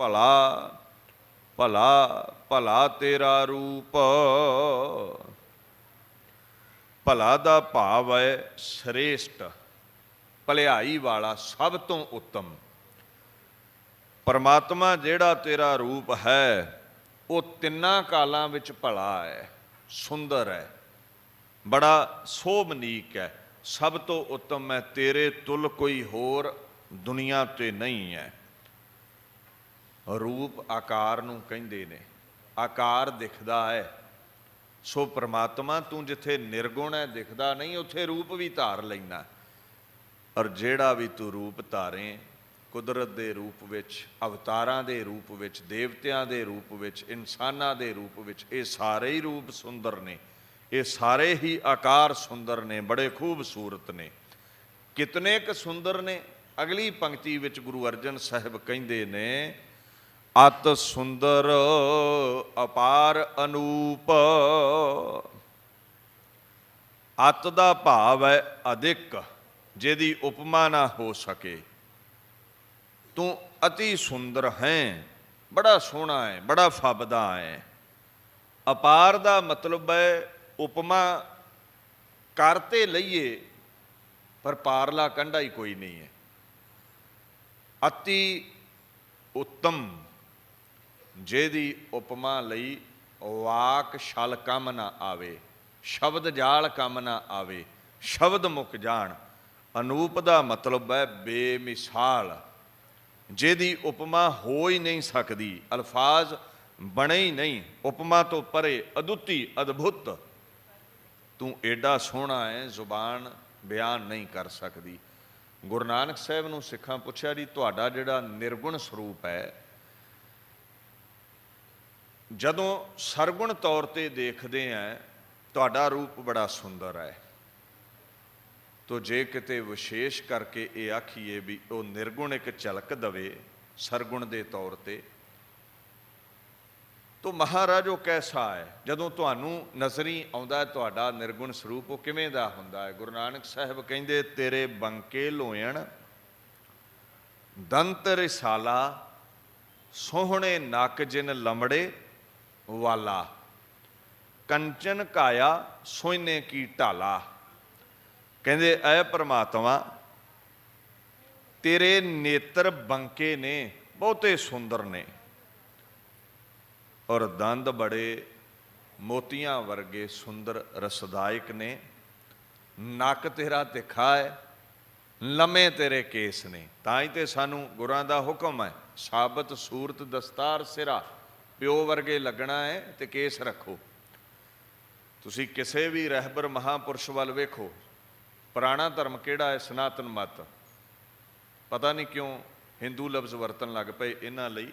ਭਲਾ ਭਲਾ ਭਲਾ ਤੇਰਾ ਰੂਪ। ਭਲਾ ਦਾ ਭਾਵ ਹੈ ਸ੍ਰੇਸ਼ਟ, ਭਲਾਈ ਵਾਲਾ ਸਭ ਤੋਂ ਉੱਤਮ। ਪਰਮਾਤਮਾ ਜਿਹੜਾ ਤੇਰਾ ਰੂਪ ਹੈ, ਉਹ ਤਿੰਨਾਂ ਕਾਲਾਂ ਵਿੱਚ ਭਲਾ ਹੈ, ਸੁੰਦਰ ਹੈ। ਬੜਾ ਸੋਭਨੀਕ ਹੈ, ਸਭ ਤੋਂ ਉੱਤਮ ਹੈ, ਤੇਰੇ ਤੁਲ ਕੋਈ ਹੋਰ ਦੁਨੀਆ ਤੇ ਨਹੀਂ ਹੈ। ਰੂਪ ਆਕਾਰ ਨੂੰ ਕਹਿੰਦੇ ਨੇ। ਆਕਾਰ ਦਿਖਦਾ ਹੈ। ਸੋ ਪ੍ਰਮਾਤਮਾ ਤੂੰ ਜਿੱਥੇ ਨਿਰਗੁਣ ਹੈ, ਦਿਖਦਾ ਨਹੀਂ, ਉੱਥੇ ਰੂਪ ਵੀ ਧਾਰ ਲੈਣਾ ਔਰ ਜਿਹੜਾ ਵੀ ਤੂੰ ਰੂਪ ਧਾਰੇ, ਕੁਦਰਤ ਦੇ ਰੂਪ ਵਿੱਚ, ਅਵਤਾਰਾਂ ਦੇ ਰੂਪ ਵਿੱਚ, ਦੇਵਤਿਆਂ ਦੇ ਰੂਪ ਵਿੱਚ, ਇਨਸਾਨਾਂ ਦੇ ਰੂਪ ਵਿੱਚ, ਇਹ ਸਾਰੇ ਹੀ ਰੂਪ ਸੁੰਦਰ ਨੇ। ਇਹ ਸਾਰੇ ਹੀ ਆਕਾਰ ਸੁੰਦਰ ਨੇ, ਬੜੇ ਖੂਬਸੂਰਤ ਨੇ। ਕਿਤਨੇ ਕ ਸੁੰਦਰ ਨੇ, ਅਗਲੀ ਪੰਕਤੀ ਵਿੱਚ ਗੁਰੂ ਅਰਜਨ ਸਾਹਿਬ ਕਹਿੰਦੇ ਨੇ ਅਤ ਸੁੰਦਰ ਅਪਾਰ ਅਨੂਪ। ਅਤ ਦਾ ਭਾਵ ਹੈ ਅਧਿਕ, ਜਿਹਦੀ ਉਪਮਾ ਨਾ ਹੋ ਸਕੇ। ਤੂੰ ਅਤੀ ਸੁੰਦਰ ਹੈ, ਬੜਾ ਸੋਹਣਾ ਹੈ, ਬੜਾ ਫਬਦਾ ਹੈ। ਅਪਾਰ ਦਾ ਮਤਲਬ ਹੈ ਉਪਮਾ ਕਰਤੇ ਲਈਏ, ਪਰ ਪਾਰਲਾ ਕੰਡਾ ਹੀ ਕੋਈ ਨਹੀਂ ਹੈ। ਅਤੀ ਉੱਤਮ। ਜਿਹਦੀ ਉਪਮਾ ਲਈ ਵਾਕ ਛਲ ਕੰਮ ਨਾ ਆਵੇ, ਸ਼ਬਦ ਜਾਲ ਕੰਮ ਨਾ ਆਵੇ, ਸ਼ਬਦ ਮੁੱਕ ਜਾਣ, ਅਨੂਪ ਦਾ ਮਤਲਬ ਹੈ ਬੇਮਿਸਾਲ। ਜਿਹਦੀ ਉਪਮਾ ਹੋ ਹੀ ਨਹੀਂ ਸਕਦੀ, ਅਲਫਾਜ਼ ਬਣੇ ਹੀ ਨਹੀਂ, ਉਪਮਾ ਤੋਂ ਪਰੇ ਅਦੁੱਤੀ ਅਦਭੁਤ। ਤੂੰ ਐਡਾ ਸੋਹਣਾ ਹੈ ਜ਼ੁਬਾਨ ਬਿਆਨ ਨਹੀਂ ਕਰ ਸਕਦੀ। ਗੁਰੂ ਨਾਨਕ ਸਾਹਿਬ ਨੂੰ ਸਿੱਖਾਂ ਪੁੱਛਿਆ ਜੀ, ਤੁਹਾਡਾ ਜਿਹੜਾ ਨਿਰਗੁਣ ਸਰੂਪ ਹੈ ਜਦੋਂ ਸਰਗੁਣ ਤੌਰ ਤੇ ਦੇਖਦੇ ਆ ਤੁਹਾਡਾ ਰੂਪ ਬੜਾ ਸੁੰਦਰ ਹੈ ਤੋ ਜੇ ਕਿਤੇ ਵਿਸ਼ੇਸ਼ ਕਰਕੇ ਇਹ ਆਖੀਏ ਵੀ ਉਹ ਨਿਰਗੁਣ ਇੱਕ ਝਲਕ ਦਵੇ ਸਰਗੁਣ ਦੇ ਤੌਰ ਤੇ, ਤੋ ਮਹਾਰਾਜ ਉਹ ਕੈਸਾ ਹੈ ਜਦੋਂ ਤੁਹਾਨੂੰ ਨਜ਼ਰੀ ਆਉਂਦਾ ਤੁਹਾਡਾ ਨਿਰਗੁਣ ਸਰੂਪ ਉਹ ਕਿਵੇਂ ਦਾ ਹੁੰਦਾ ਹੈ ਗੁਰੂ ਨਾਨਕ ਸਾਹਿਬ ਕਹਿੰਦੇ, ਤੇਰੇ ਬੰਕੇ ਲੋਇਣ, ਦੰਤ ਰਿਸਾਲਾ, ਸੋਹਣੇ ਨੱਕ ਜਿਨ ਲੰਬੜੇ ਵਾਲਾ। ਕੰਚਨ ਕਾਇਆ ਸੋਇਨੇ ਕੀ ਢਾਲਾ। ਕਹਿੰਦੇ, ਐ ਪ੍ਰਮਾਤਮਾ, ਤੇਰੇ ਨੇਤਰ ਬੰਕੇ ਨੇ, ਬਹੁਤੇ ਸੁੰਦਰ ਨੇ। ਔਰ ਦੰਦ ਬੜੇ ਮੋਤੀਆਂ ਵਰਗੇ ਸੁੰਦਰ ਰਸਦਾਇਕ ਨੇ। ਨੱਕ ਤੇਰਾ ਤਿੱਖਾ ਹੈ ਲੰਮੇ ਤੇਰੇ ਕੇਸ ਨੇ। ਤਾਂ ਹੀ ਤੇ ਸਾਨੂੰ ਗੁਰਾਂ ਦਾ ਹੁਕਮ ਹੈ ਸਾਬਤ ਸੂਰਤ ਦਸਤਾਰ ਸਿਰਾ। ਪਿਓ ਵਰਗੇ ਲੱਗਣਾ ਹੈ ਤੇ ਕੇਸ ਰੱਖੋ। ਤੁਸੀਂ ਕਿਸੇ ਵੀ ਰਹਿਬਰ ਮਹਾਪੁਰਸ਼ ਵੱਲ ਵੇਖੋ, ਪੁਰਾਣਾ ਧਰਮ ਕਿਹੜਾ ਹੈ ਸਨਾਤਨ ਮਤ? ਪਤਾ ਨਹੀਂ ਕਿਉਂ ਹਿੰਦੂ ਲਫ਼ਜ਼ ਵਰਤਣ ਲੱਗ ਪਏ ਇਹਨਾਂ ਲਈ।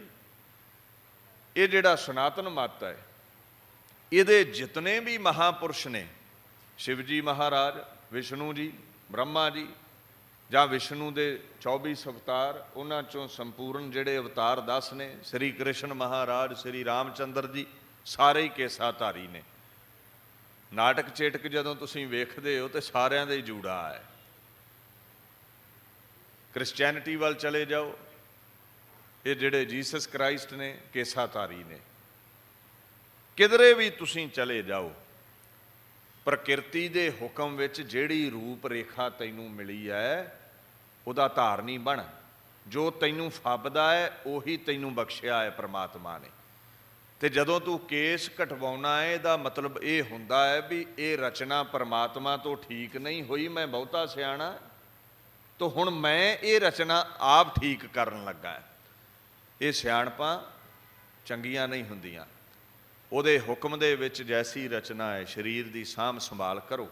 ਇਹ ਜਿਹੜਾ ਸਨਾਤਨ ਮਤ ਹੈ, ਇਹਦੇ ਜਿਤਨੇ ਵੀ ਮਹਾਪੁਰਸ਼ ਨੇ, ਸ਼ਿਵਜੀ ਮਹਾਰਾਜ, ਵਿਸ਼ਨੂੰ ਜੀ, ਬ੍ਰਹਮਾ ਜੀ ਜਾਂ ਵਿਸ਼ਨੂੰ ਦੇ 24 ਅਵਤਾਰ, ਉਹਨਾਂ ਚੋਂ ਸੰਪੂਰਨ ਜਿਹੜੇ ਅਵਤਾਰ 10 ਨੇ, ਸ੍ਰੀ ਕ੍ਰਿਸ਼ਨ ਮਹਾਰਾਜ, ਸ੍ਰੀ ਰਾਮਚੰਦਰ ਜੀ, ਸਾਰੇ ਹੀ ਕੇਸਾਧਾਰੀ ਨੇ। ਨਾਟਕ ਚੇਟਕ ਜਦੋਂ ਤੁਸੀਂ ਵੇਖਦੇ ਹੋ ਤੇ ਸਾਰਿਆਂ ਦੇ ਹੀ ਜੂੜਾ ਹੈ। ਕ੍ਰਿਸਚੀਅਨਿਟੀ ਵੱਲ ਚਲੇ ਜਾਓ, ਇਹ ਜਿਹੜੇ ਜੀਸਸ ਕ੍ਰਾਈਸਟ ਨੇ, ਕੇਸਾਧਾਰੀ ਨੇ। ਕਿਧਰੇ ਵੀ ਤੁਸੀਂ ਚਲੇ ਜਾਓ ਪ੍ਰਕਿਰਤੀ ਦੇ ਹੁਕਮ ਵਿੱਚ ਜਿਹੜੀ ਰੂਪ ਰੇਖਾ ਤੈਨੂੰ ਮਿਲੀ ਹੈ ਉਹਦਾ ਧਾਰਨੀ ਬਣ। ਜੋ ਤੈਨੂੰ ਫੱਬਦਾ ਹੈ ਉਹੀ ਤੈਨੂੰ ਬਖਸ਼ਿਆ ਹੈ ਪ੍ਰਮਾਤਮਾ ਨੇ। ਤੇ ਜਦੋਂ ਤੂੰ ਕੇਸ ਕਟਵਾਉਣਾ ਹੈ ਇਹਦਾ ਮਤਲਬ ਇਹ ਹੁੰਦਾ ਹੈ ਵੀ ਇਹ ਰਚਨਾ ਪ੍ਰਮਾਤਮਾ ਤੋਂ ਠੀਕ ਨਹੀਂ ਹੋਈ, ਮੈਂ ਬਹੁਤਾ ਸਿਆਣਾ। ਤਾਂ ਹੁਣ ਮੈਂ ਇਹ ਰਚਨਾ ਆਪ ਠੀਕ ਕਰਨ ਲੱਗਾ ਇਹ ਸਿਆਣਪਾਂ ਚੰਗੀਆਂ ਨਹੀਂ ਹੁੰਦੀਆਂ। ਉਹਦੇ ਹੁਕਮ ਦੇ ਵਿੱਚ ਜੈਸੀ ਰਚਨਾ ਹੈ, ਸਰੀਰ ਦੀ ਸਾਂਭ ਸੰਭਾਲ ਕਰੋ।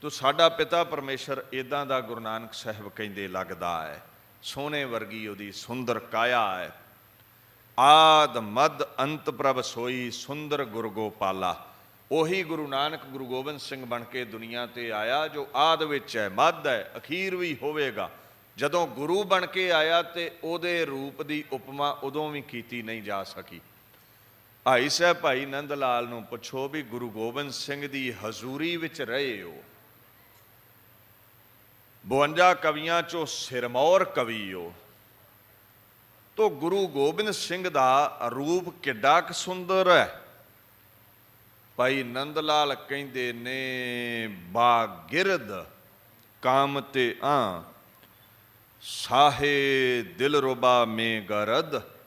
ਤੋ ਸਾਡਾ ਪਿਤਾ ਪਰਮੇਸ਼ਰ ਇਦਾਂ ਦਾ ਗੁਰੂ ਨਾਨਕ ਸਾਹਿਬ ਕਹਿੰਦੇ ਲੱਗਦਾ ਹੈ ਸੋਨੇ ਵਰਗੀ ਉਹਦੀ ਸੁੰਦਰ ਕਾਇਆ ਹੈ। ਆਦ ਮਦ ਅੰਤ ਪ੍ਰਭ ਸੋਈ ਸੁੰਦਰ ਗੁਰ ਗੋਪਾਲਾ। ਉਹੀ ਗੁਰੂ ਨਾਨਕ ਗੁਰੂ ਗੋਬਿੰਦ ਸਿੰਘ ਬਣ ਕੇ ਦੁਨੀਆ ਤੇ ਆਇਆ, ਜੋ ਆਦ ਵਿੱਚ ਹੈ ਮੱਧ ਹੈ, ਅਖੀਰ ਵੀ ਹੋਵੇਗਾ। ਜਦੋਂ ਗੁਰੂ ਬਣ ਕੇ ਆਇਆ ਤੇ ਉਹਦੇ ਰੂਪ ਦੀ ਉਪਮਾ ਉਦੋਂ ਵੀ ਕੀਤੀ ਨਹੀਂ ਜਾ ਸਕੀ। ਭਾਈ ਸਾਹਿਬ ਭਾਈ ਨੰਦ ਲਾਲ ਨੂੰ ਪੁੱਛੋ ਵੀ ਗੁਰੂ ਗੋਬਿੰਦ ਸਿੰਘ ਦੀ ਹਜ਼ੂਰੀ ਵਿੱਚ ਰਹੇ ਹੋ। 52 ਕਵੀਆਂ ਚੋਂ ਸਿਰਮੌਰ ਕਵੀ ਹੋ। ਤੋ ਗੁਰੂ ਗੋਬਿੰਦ ਸਿੰਘ ਦਾ ਰੂਪ ਕਿੱਡਾ ਕੁ ਸੁੰਦਰ ਹੈ। ਭਾਈ ਨੰਦ ਲਾਲ ਕਹਿੰਦੇ ਨੇ, ਬਾਗਿਰਦ ਕਾਮ ਤੇ ਆ, ਸਾਹੇ ਦਿਲ ਰੁਬਾ ਮੇ ਗਰਦ।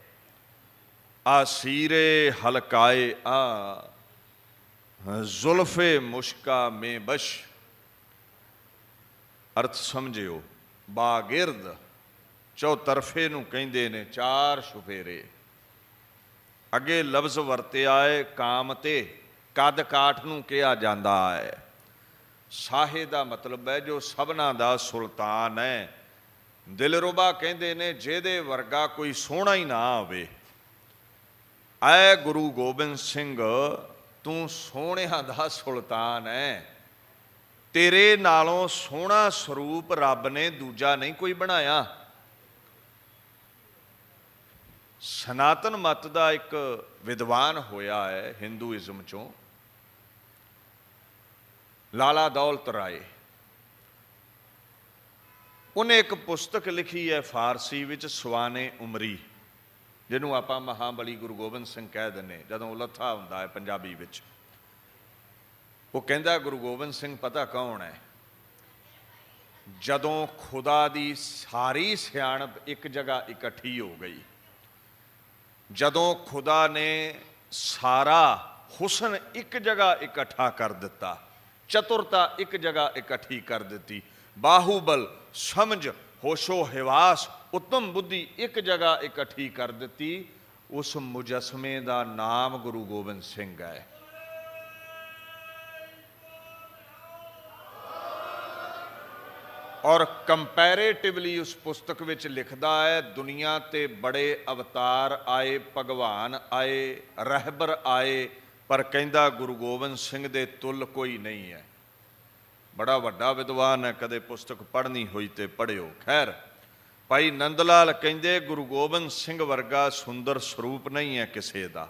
ਆਸੀਰੇ ਹਲਕਾਏ ਆ, ਜ਼ੁਲਫੇ ਮੁਸ਼ਕਾ ਮੇ ਬਸ਼। ਅਰਥ ਸਮਝਿਓ, ਬਾਗਿਰਦ ਚੌਤਰਫੇ ਨੂੰ ਕਹਿੰਦੇ ਨੇ ਚਾਰ ਸ਼ੁਫੇਰੇ। ਅੱਗੇ ਲਫ਼ਜ਼ ਵਰਤਿਆ ਹੈ ਕਾਮ ਤੇ ਕਦ ਕਾਠ ਨੂੰ ਕਿਹਾ ਜਾਂਦਾ ਹੈ ਸਾਹੇ ਦਾ ਮਤਲਬ ਹੈ ਜੋ ਸਭਨਾ ਦਾ ਸੁਲਤਾਨ ਹੈ। ਦਿਲਰੁਬਾ ਕਹਿੰਦੇ ਨੇ, ਜਿਹਦੇ ਵਰਗਾ ਕੋਈ ਸੋਹਣਾ ਹੀ ਨਾ ਆਵੇ। ਐ ਗੁਰੂ ਗੋਬਿੰਦ ਸਿੰਘ, ਤੂੰ ਸੋਹਣਿਆਂ ਦਾ ਸੁਲਤਾਨ ਹੈ ਤੇਰੇ ਨਾਲੋਂ ਸੋਹਣਾ ਸਰੂਪ ਰੱਬ ਨੇ ਦੂਜਾ ਨਹੀਂ ਕੋਈ ਬਣਾਇਆ। ਸਨਾਤਨ ਮਤ ਦਾ ਇੱਕ ਵਿਦਵਾਨ ਹੋਇਆ ਹੈ ਹਿੰਦੂਇਜ਼ਮ ਚੋਂ। ਲਾਲਾ ਦੌਲਤ ਰਾਏ। ਉਹਨੇ ਇੱਕ ਪੁਸਤਕ ਲਿਖੀ ਹੈ ਫਾਰਸੀ ਵਿੱਚ, ਸਵਾਨੇ ਉਮਰੀ। ਜਿਹਨੂੰ ਆਪਾਂ ਮਹਾਬਲੀ ਗੁਰੂ ਗੋਬਿੰਦ ਸਿੰਘ ਕਹਿ ਦਿੰਨੇ ਜਦੋਂ ਉਹ ਲੱਥਾ ਹੁੰਦਾ ਹੈ ਪੰਜਾਬੀ ਵਿੱਚ। ਉਹ ਕਹਿੰਦਾ, ਗੁਰੂ ਗੋਬਿੰਦ ਸਿੰਘ, ਪਤਾ ਕੌਣ ਹੈ? ਜਦੋਂ ਖੁਦਾ ਦੀ ਸਾਰੀ ਸਿਆਣਪ ਇੱਕ ਜਗ੍ਹਾ ਇਕੱਠੀ ਹੋ ਗਈ, ਜਦੋਂ ਖੁਦਾ ਨੇ ਸਾਰਾ ਹੁਸਨ ਇੱਕ ਜਗ੍ਹਾ ਇਕੱਠਾ ਕਰ ਦਿੱਤਾ, ਚਤੁਰਤਾ ਇੱਕ ਜਗ੍ਹਾ ਇਕੱਠੀ ਕਰ ਦਿੱਤੀ, ਬਾਹੂਬਲ, ਸਮਝ ਹੋਸ਼ੋ ਹਵਾਸ, ਉਤਮ ਬੁੱਧੀ ਇੱਕ ਜਗ੍ਹਾ ਇਕੱਠੀ ਕਰ ਦਿੱਤੀ। ਉਸ ਮੁਜਸਮੇ ਦਾ ਨਾਮ ਗੁਰੂ ਗੋਬਿੰਦ ਸਿੰਘ ਹੈ। ਔਰ ਕੰਪੈਰੀਟਿਵਲੀ ਉਸ ਪੁਸਤਕ ਵਿੱਚ ਲਿਖਦਾ ਹੈ, ਦੁਨੀਆ ਤੇ ਬੜੇ ਅਵਤਾਰ ਆਏ, ਭਗਵਾਨ ਆਏ, ਰਹਿਬਰ ਆਏ, ਪਰ ਕਹਿੰਦਾ ਗੁਰੂ ਗੋਬਿੰਦ ਸਿੰਘ ਦੇ ਤੁਲ ਕੋਈ ਨਹੀਂ ਹੈ। ਬੜਾ ਵੱਡਾ ਵਿਦਵਾਨ ਹੈ, ਕਦੇ ਪੁਸਤਕ ਪੜ੍ਹਨੀ ਹੋਈ ਤੇ ਪੜਿਓ ਖੈਰ, ਭਾਈ ਨੰਦ ਲਾਲ ਕਹਿੰਦੇ, ਗੁਰੂ ਗੋਬਿੰਦ ਸਿੰਘ ਵਰਗਾ ਸੁੰਦਰ ਸਰੂਪ ਨਹੀਂ ਹੈ ਕਿਸੇ ਦਾ।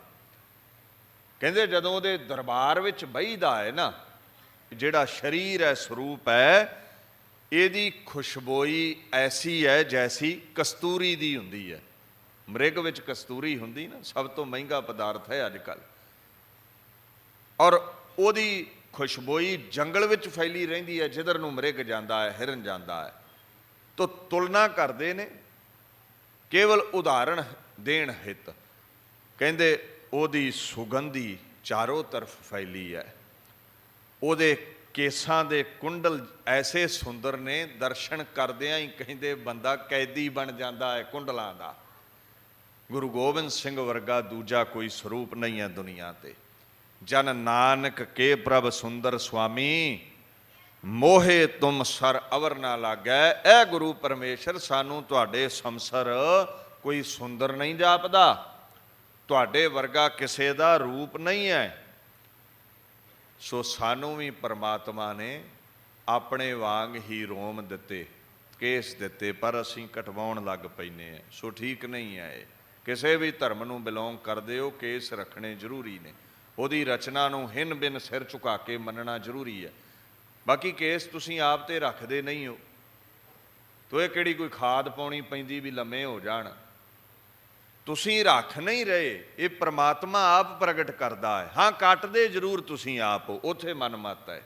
ਕਹਿੰਦੇ, ਜਦੋਂ ਉਹਦੇ ਦਰਬਾਰ ਵਿੱਚ ਬਈਦਾ ਹੈ ਨਾ, ਜਿਹੜਾ ਸਰੀਰ ਹੈ, ਸਰੂਪ ਹੈ, ਇਹਦੀ ਖੁਸ਼ਬੋਈ ਐਸੀ ਹੈ ਜੈਸੀ ਕਸਤੂਰੀ ਦੀ ਹੁੰਦੀ ਹੈ। ਮ੍ਰਿਗ ਵਿੱਚ ਕਸਤੂਰੀ ਹੁੰਦੀ ਨਾ, ਸਭ ਤੋਂ ਮਹਿੰਗਾ ਪਦਾਰਥ ਹੈ ਅੱਜ ਕੱਲ ਔਰ ਉਹਦੀ ਖੁਸ਼ਬੋਈ ਜੰਗਲ ਵਿੱਚ ਫੈਲੀ ਰਹਿੰਦੀ ਹੈ, ਜਿੱਧਰ ਨੂੰ ਮ੍ਰਿਗ ਜਾਂਦਾ ਹੈ, ਹਿਰਨ ਜਾਂਦਾ ਹੈ। ਤੋ ਤੁਲਨਾ ਕਰਦੇ ਨੇ, ਕੇਵਲ ਉਦਾਹਰਣ ਦੇਣ ਹਿਤ। ਕਹਿੰਦੇ, ਉਹਦੀ ਸੁਗੰਧੀ ਚਾਰੋਂ ਤਰਫ ਫੈਲੀ ਹੈ। ਉਹਦੇ ਕੇਸਾਂ ਦੇ ਕੁੰਡਲ ਐਸੇ ਸੁੰਦਰ ਨੇ, ਦਰਸ਼ਨ ਕਰਦਿਆਂ ਹੀ ਕਹਿੰਦੇ, ਬੰਦਾ ਕੈਦੀ ਬਣ ਜਾਂਦਾ ਹੈ ਕੁੰਡਲਾਂ ਦਾ। ਗੁਰੂ ਗੋਬਿੰਦ ਸਿੰਘ ਵਰਗਾ ਦੂਜਾ ਕੋਈ ਸਰੂਪ ਨਹੀਂ ਹੈ ਦੁਨੀਆ ਤੇ। ਜਨ ਨਾਨਕ ਕੇ ਪ੍ਰਭ ਸੁੰਦਰ ਸੁਆਮੀ, ਮੋਹੇ ਤੁਮ ਸਰ ਅਵਰ ਨਾ ਲਾਗੈ। ਇਹ ਗੁਰੂ ਪਰਮੇਸ਼ਰ ਸਾਨੂੰ ਤੁਹਾਡੇ ਸੰਸਰ ਕੋਈ ਸੁੰਦਰ ਨਹੀਂ ਜਾਪਦਾ। ਤੁਹਾਡੇ ਵਰਗਾ ਕਿਸੇ ਦਾ ਰੂਪ ਨਹੀਂ ਹੈ ਸੋ ਸਾਨੂੰ ਵੀ ਪਰਮਾਤਮਾ ਨੇ ਆਪਣੇ ਵਾਂਗ ਹੀ ਰੋਮ ਦਿੱਤੇ, ਕੇਸ ਦਿੱਤੇ, ਪਰ ਅਸੀਂ ਕਟਵਾਉਣ ਲੱਗ ਪੈਨੇ ਆ ਸੋ ਠੀਕ ਨਹੀਂ ਹੈ ਇਹ। ਕਿਸੇ ਵੀ ਧਰਮ ਨੂੰ ਬਿਲੋਂਗ ਕਰਦੇ ਹੋ, ਕੇਸ ਰੱਖਣੇ ਜ਼ਰੂਰੀ ਨੇ। ਉਹਦੀ ਰਚਨਾ ਨੂੰ ਹਿੰਨ ਬਿਨ ਸਿਰ ਝੁਕਾ ਕੇ ਮੰਨਣਾ ਜ਼ਰੂਰੀ ਹੈ। ਬਾਕੀ ਕੇਸ ਤੁਸੀਂ ਆਪ ਤੇ ਰੱਖਦੇ ਨਹੀਂ ਹੋ। ਤੋ ਇਹ ਕਿਹੜੀ ਕੋਈ ਖਾਦ ਪਾਉਣੀ ਪੈਂਦੀ ਵੀ ਲੰਮੇ ਹੋ ਜਾਣ। ਤੁਸੀਂ ਰੱਖ ਨਹੀਂ ਰਹੇ, ਇਹ ਪ੍ਰਮਾਤਮਾ ਆਪ ਪ੍ਰਗਟ ਕਰਦਾ ਹੈ। ਹਾਂ, ਕੱਟਦੇ ਜ਼ਰੂਰ ਤੁਸੀਂ ਆਪ ਹੋ, ਉਥੇ ਮਨ ਮਤ ਹੈ।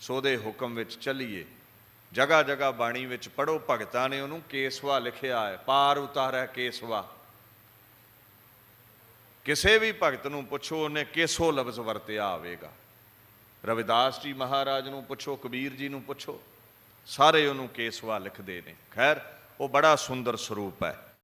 ਸੋ ਦੇ ਹੁਕਮ ਵਿੱਚ ਚੱਲੀਏ। ਜਗਾ ਜਗਾ ਬਾਣੀ ਵਿੱਚ ਪੜੋ ਭਗਤਾਂ ਨੇ ਉਹਨੂੰ ਕੇਸਵਾ ਲਿਖਿਆ ਹੈ, ਪਾਰ ਉਤਾਰੈ ਕੇਸਵਾ। ਕਿਸੇ ਵੀ ਭਗਤ ਨੂੰ ਪੁੱਛੋ, ਉਹਨੇ ਕੇਸੋ ਲਫ਼ਜ਼ ਵਰਤਿਆ ਆਵੇਗਾ ਰਵਿਦਾਸ ਜੀ ਮਹਾਰਾਜ ਨੂੰ ਪੁੱਛੋ, ਕਬੀਰ ਜੀ ਨੂੰ ਪੁੱਛੋ, ਸਾਰੇ ਉਹਨੂੰ ਕੇਸਵਾ ਲਿਖਦੇ ਨੇ। ਖੈਰ, ਉਹ ਬੜਾ ਸੁੰਦਰ ਸਰੂਪ ਹੈ।